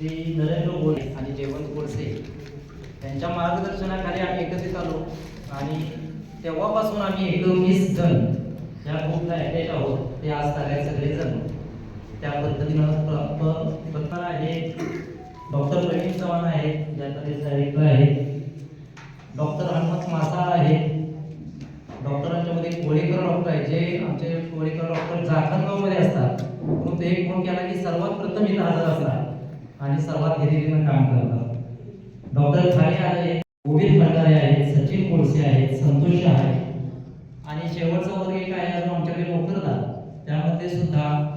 श्री नरेंद्र गोडे आणि जयवंत गोडसे त्यांच्या मार्गदर्शनाखाली आम्ही एकत्रित आलो. आणि तेव्हापासून आम्ही एकोणीस जण ज्या ग्रुपला अटॅच आहोत ते आज सगळे सगळेजण. त्या पद्धतीनं प्र- प्रथम आहे. डॉक्टर प्रवीण चव्हाण आहेत ज्याकडे डायरेक्टर आहेत डॉक्टर हनुमंत मासाळ आहेत डॉक्टरांच्या मध्ये कोळेकर डॉक्टर आहे. जे आमचे कोळेकर डॉक्टर जाखणगावमध्ये असतात. म्हणून ते एक फोन केला की सर्वात प्रथम इथं हजर असतात आणि सर्वात हिरिरीनं काम करतात. डॉक्टर खाणे आहे गोविंद भंडारे आहेत सचिन कोळसे आहेत संतोष आहे. आणि शेवटचा वर्ग एक आहे अजून आमच्याकडे नोकरदार त्यामध्ये सुद्धा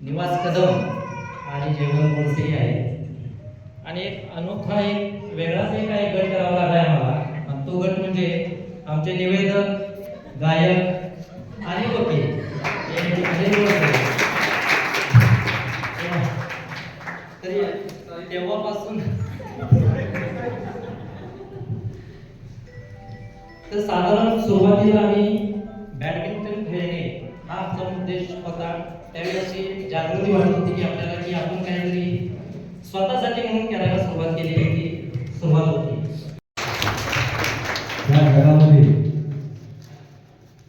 निवास कदम आणि जेवण कोळसेही आहेत. आणि एक अनोखा एक वेगळाच एक गट करावा लागला आम्हाला. आणि तो गट म्हणजे आमचे निवेदक गायक तरी तेव्हापासून. तर साधारण सुरुवातीला आम्ही बॅडमिंटन खेळणे हा आमचा उद्देश होता. त्यावेळी अशी जागृती वाटत होती की आपल्याला की आपण काहीतरी स्वतःसाठी म्हणून करायला सुरुवात केलेली ती सुरुवात होती या जगामध्ये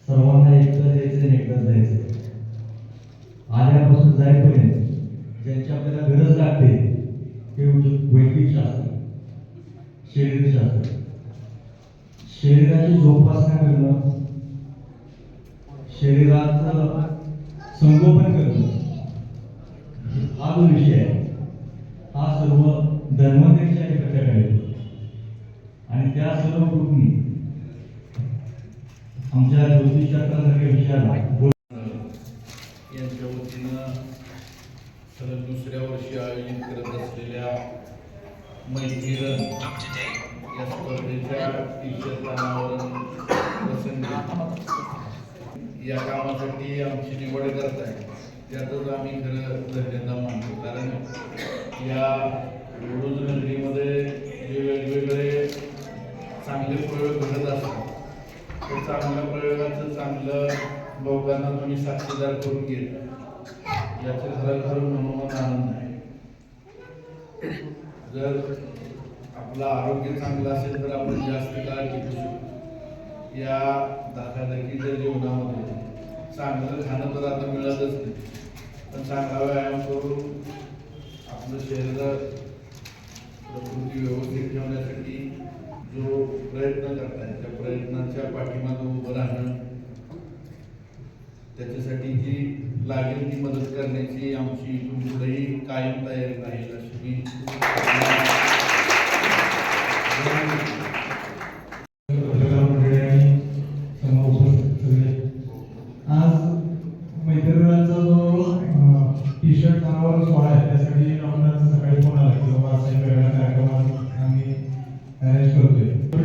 सर्वांना एकदा जायचं आणि एकदाच जायचं आल्यापासून जाईपर्यंत ज्यांची आपल्याला गरज लागते ते म्हणजे वैदिक शास्त्र. शरीरशास्त्र शरीराची जोपासना करणं शरीराचं संगोपन करणं हा जो विषय आहे हा सर्व धन्वंतरीच्या एकत्र येतो आणि त्या सर्व ग्रुपनी आमच्या ज्योतिषशास्त्रासारख्या विषयाला बोल- यांच्या वतीनं सलग दुसऱ्या वर्षी आयोजित करत असलेल्या मैत्रीरण या स्पर्धेच्या शीर्षस्थानावर प्रसंगी या कामासाठी आमची निवड करत आहे. त्यातच आम्ही खरं धन्यता मानतो. कारण या वडूज नगरीमध्ये जे वेगवेगळे चांगले प्रयोग घडत असतात ते चांगल्या प्रयोगाचं चांगलं लोकांना तुम्ही साक्षीदार करून घेत. याचे खरोखर मनोमन आनंद आहे. जर आपलं आरोग्य चांगलं असेल तर आपण जास्त काळ टिकू शकतो. या धकाधकीच्या जीवनामध्ये चांगलं खाणं तर आता मिळतच नाही. पण चांगला व्यायाम करून आपलं शरीर प्रकृती व्यवस्थित ठेवण्यासाठी जो प्रयत्न करताय त्या प्रयत्नाच्या पाठीमागं उभं राहणं त्याच्यासाठी जी लागेल ती मदत करण्याची आमची इथून पुढेही कायम तयारी राहील. आज आहे त्यासाठी सकाळी आम्ही अरेंज करतोय. पण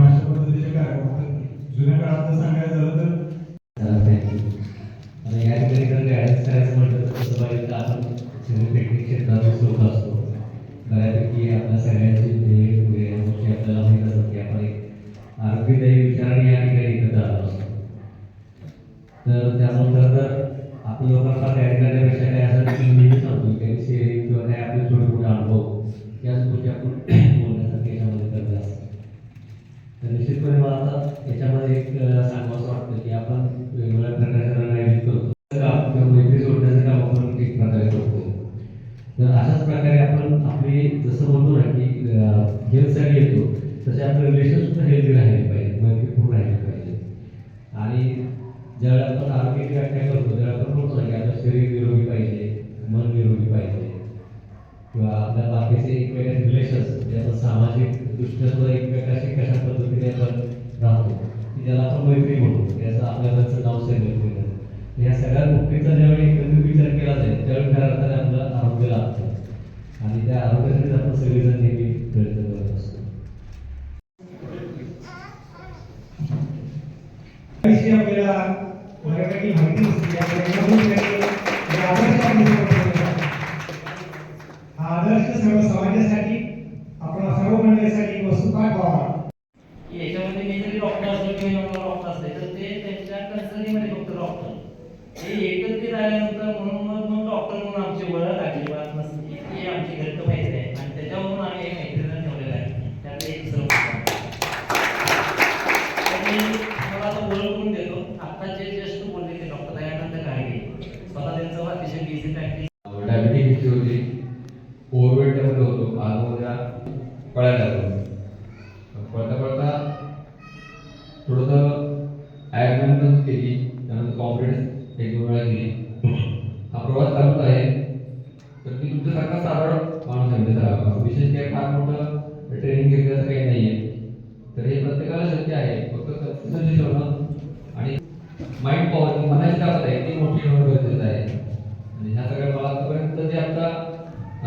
अशा पद्धतीचे कार्यक्रम जुन्या काळात सांगायचं झालं तर आणि या ठिकाणी जर गायडन्स करायचं म्हटलं तर तसं पाहिजे तर आपण सिनेमॅटिक क्षेत्रात असतो. बऱ्यापैकी आपल्या सगळ्यांची ध्येय वगैरे गोष्टी आपल्याला माहीत असतात की आपण एक आरोग्यदायी विचाराने या ठिकाणी एकत्र आलो असतो. तर त्यामुळे खरं तर आपण लोकांना गाईड करण्यापेक्षा काय असं की नेहमी सांगतो काही शेअरिंग किंवा काही आपले छोटे मोठे अनुभव याच गोष्टी आपण बोलण्यासाठी याच्यामध्ये करत असतो. तर निश्चितपणे मला आता याच्यामध्ये एक सांगावं असं वाटतं की आपण वेगवेगळ्या प्रकारच्या रन आयोजित करतो काम किंवा मैत्री जोडण्याचं काम आपण एक प्रकारे करतो तर अशाच प्रकारे की जसं म्हणतो ना की हेल्थसाठी येतो तसे आपलं रिलेशन सुद्धा हेल्दी राहिले पाहिजे मैत्रीपूर्ण राहिले पाहिजे. आणि ज्यावेळेला आपण आरोग्याची व्याख्या करतो त्यावेळेला आपण म्हणतो ना की आपलं शरीर निरोगी पाहिजे मन निरोगी पाहिजे किंवा आपल्या बाकीचे एकमेकांचे रिलेशन्स म्हणजे आपण सामाजिक दृष्ट्या सुद्धा एकमेकाशी कशा पद्धतीने आपण राहतो की ज्याला आपण मैत्री म्हणतो याचं आपल्या घरचं नाव सेम या सगळ्या गोष्टींचा ज्यावेळी एकत्रित विचार केला जाईल त्यावेळी खऱ्या अर्थाने आपलं आरोग्य लागतं. आणि त्या आरोग्यासाठी आपण सगळेजण नेहमी प्रयत्न करत असतो. आपल्याला बऱ्यापैकी माहिती असते आदर्श. हा सर्व समाजासाठी आपण सर्व मंडळीसाठी वस्तू काय व्हावा की याच्यामध्ये मी जरी डॉक्टर असलो किंवा डॉक्टर असले तर ते त्यांच्या कन्सर्निंगमध्ये फक्त डॉक्टर हे एकत्रित आल्यानंतर म्हणून मग मग डॉक्टर म्हणून आमची ओळख अजिबात नसते आमचे बेसिक प्रॅक्टिस डायबिटीज हिस्ट्री होती ओव्हरवेट त्यामध्ये होतो आज उद्या कळायला लागलो पळता पळता थोडंसं आयर्मॅन पण केली त्यानंतर एक दोन वेळा केली हा प्रवास चालूच आहे. तर मी तुमच्यासारखा साधारण माणूस आहे म्हणजे विशेष काही फार मोठं ट्रेनिंग घेतलं असं काही नाही आहे तर हे प्रत्येकाला शक्य आहे. फक्त कन्सिस्टन्सी ठेवणं आणि माइंड पॉवर मनाची ताकद आहे ती मोठी होणं गरजेचं आहे. आणि ह्या सगळ्या मला आतापर्यंत जे आता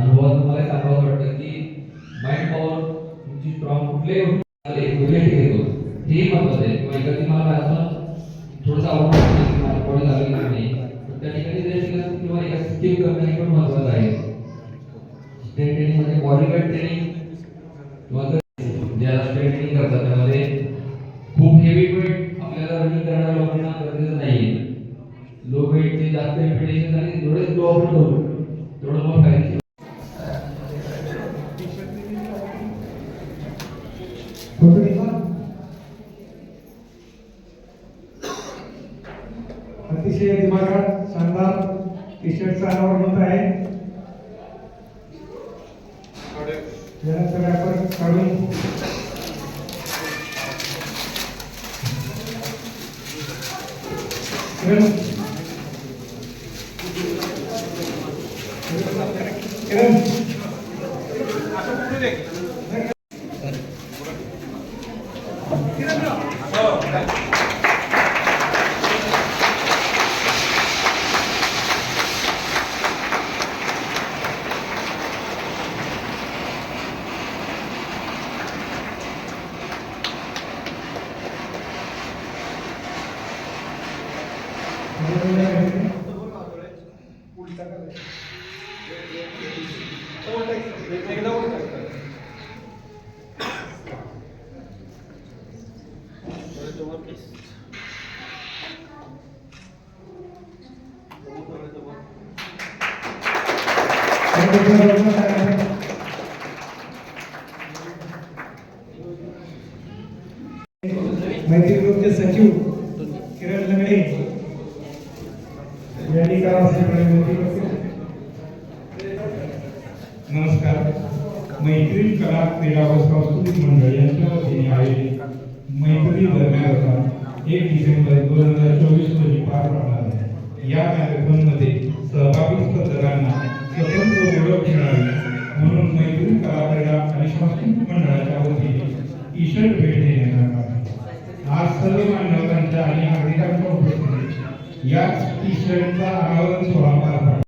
अनुभवात तुम्हाला सांगावं वाटतं की माइंड पॉवर तुमची स्ट्रॉंग कुठल्याही गोष्टी घेतो हेही महत्वाचं आहे. किंवा एखादी मला असं थोडंसं आवडतं की माझ्या बॉडी लागली की नाही तर त्या ठिकाणी रेस्ट किंवा एका स्किप करणं हे पण महत्वाचं आहे स्ट्रेंथ ट्रेनिंग ज्याला ट्रेनिंग करतात त्यामध्ये खूप हेवी वेट आपल्याला रनिंग करणाऱ्या लोकांना गरजेचं नाही लो वेटचे जास्त रिपिटेशन आणि जेवढे स्लो आपण करू मग फायदेशीर अतिशय दिमागात शानदार टी शर्टचा अनावरण होत आहे. यानंतर आपण काढून किरण किरण माहिती ग्रुपचे सचिव किरण लंगडे यांनी काय असल्याकडे विनंती नमस्कार. मैत्री कला क्रीडा व सांस्कृतिक मंडळ यांच्या वतीने आयोजित मैत्री दरम्यान एक डिसेंबर दोन हजार चोवीस रोजी पार पडणार आहे. या मॅरेथॉनमध्ये सहभागी ईश्वर टी भेट देण्यात येणार आज सर्व मान्यवरांच्या आणि नागरिकांच्या उपस्थितीत याच टी शर्टचा सोहळा पार